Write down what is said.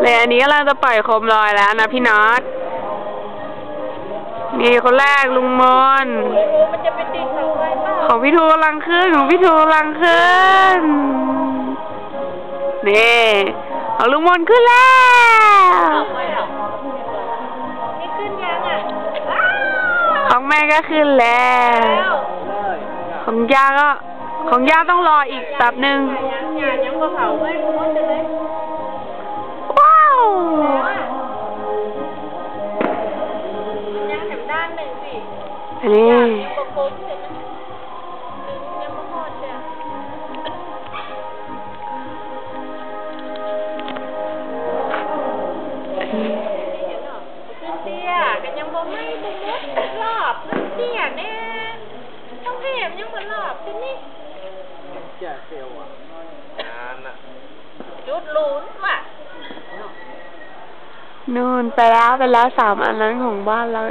เลยอันนี้กำลังจะปล่อยโคมลอยแล้วนะพี่น็อตนี่คนแรกลุงมนมันของพี่ทูกำลังขึ้นของพี่ทูกำลังขึ้นนี่ของลุงมนขึ้นแล้วของแม่ก็ขึ้นแล้วแล้วของย่าก็ ของย่าต้องรออีกแป๊บหนึ่ง อันนี้ยังก็โกงเสร็จมันยังไม่หมดเลยขึ้นเตี้ยกันยังบ่ให้บุมดรอบขึ้นเตี้ยแน่ต้องให้มยังบ่รอบสินี่แกเซลอะงานอะจุดลุ้นว่ะนู่นไปแล้วไปแล้วสามอันนั้นของบ้านเรา